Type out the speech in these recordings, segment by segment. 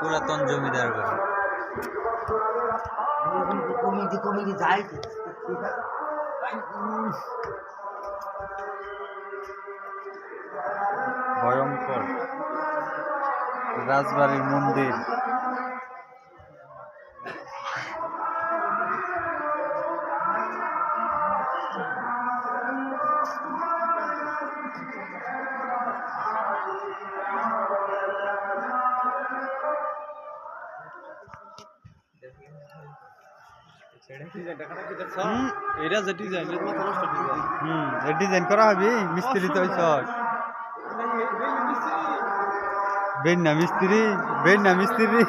পুরাতন জমিদার বাড়ি। ভয়ঙ্কর। রাজবাড়ির মন্দির। এটা যে ডিজাইন হুম করা হবে মিস্ত্রি তো হইছ বেন না মিস্ত্রি? বেন না মিস্ত্রি।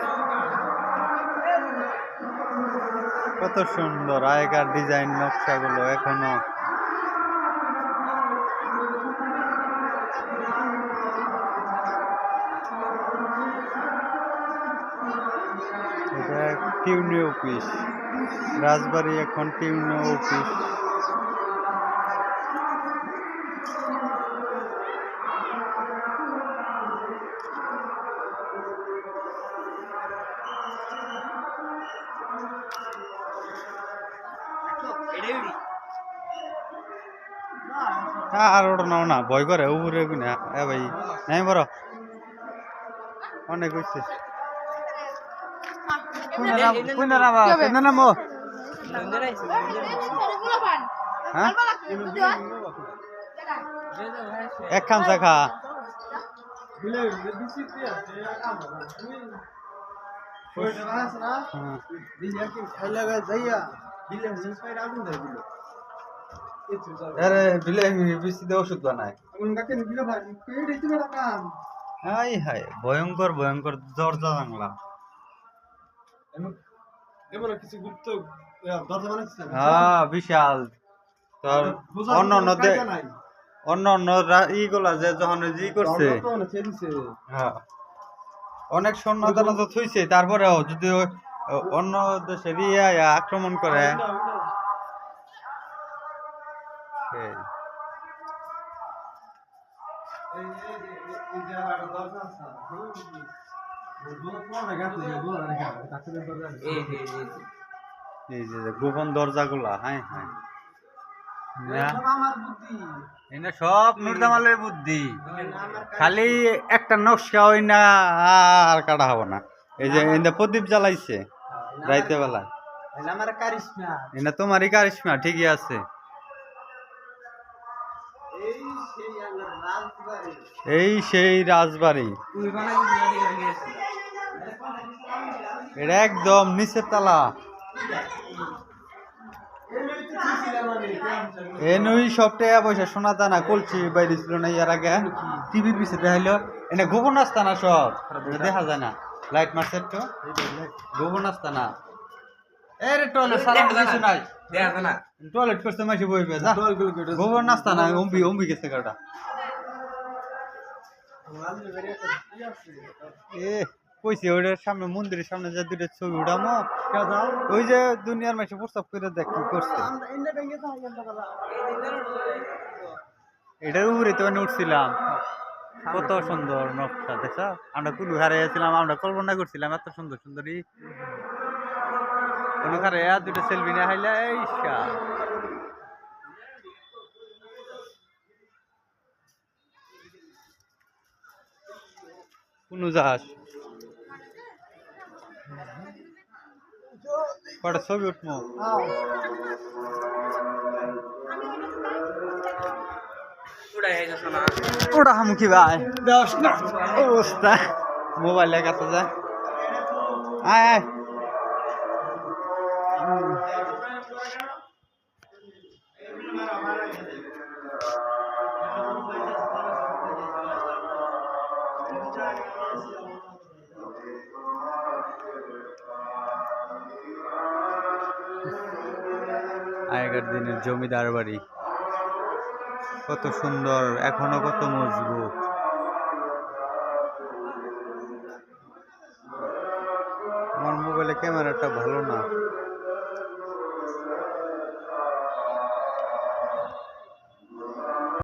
কত সুন্দর আগেকার ডিজাইন নকশাগুলো এখনও। এটা টিউনিও অফিস। রাজবাড়ি এখন টিউনিও অফিস। আর নাও না, ভয় করে, উপরে না। এ ভাই নাই বড় অনেক হচ্ছে এক খা বিলে হ্যাঁ? বিলে বিলে বিলে আরে বিলে ওষুধ বানায় বিলে হাই হাই ভয়ঙ্কর ভয়ঙ্কর দরজা জানলা হ্যাঁ বিশাল। তোর অন্য অন্য ইগুলা যে যখন ই করছে। হ্যাঁ। অনেক দানা তো থুইছে তারপরেও যদি অন্য দেশের ইয়ে আক্রমণ করে। সেই। এই যে যে গোপন দরজাগুলা হ্যাঁ হ্যাঁ। না সব নুরদামালের বুদ্ধি। খালি একটা নকশা ওই না আর কাটা হব না। এই যে এনে প্রদীপ জ্বালাইছে রাইতে বেলা এনে তোমারই কারিশমা ঠিকই আছে। এই সেই রাজবাড়ি। এটা একদম নিচের তালা। এনুই সব টাকা পয়সা সোনা দানা কলছি বাইরে ছিল না ইয়ার আগে। টিভির পিছে দেখাইলো এনে গোপন রাস্তা না সব দেখা যায় না। লাইট মারছে একটু। গোপন রাস্তা না এ রে টয়লেট সারা কিছু নাই। টয়লেট করতে মাসে বইবে যা। গোবর নাস্তা না অম্বি অম্বি গেছে কাটা এ। কইছে ওটার সামনে, মন্দিরের সামনে যে দুটো ছবি উঠামো ওই যে দুনিয়ার মাসে প্রস্তাব করে দেখ কি করছে। এটার উপরে তো উঠছিলাম। কত সুন্দর নকশা দেখছ আমরা কুলু হারাইছিলাম আমরা কল্পনা করছিলাম, এত সুন্দর, সুন্দরী। কোনো হারাইয়া দুটো সেলফি নিয়ে হাইলা এই। কোন জাহাজ কটা ছবি উঠবো ওটা হামুকি ভাই অবস্থা মোবাইল কাছে যায় আয় আয় আগেকার দিনের জমিদার বাড়ি। কত সুন্দর এখনও কত মজবুত। আমার মোবাইলে ক্যামেরাটা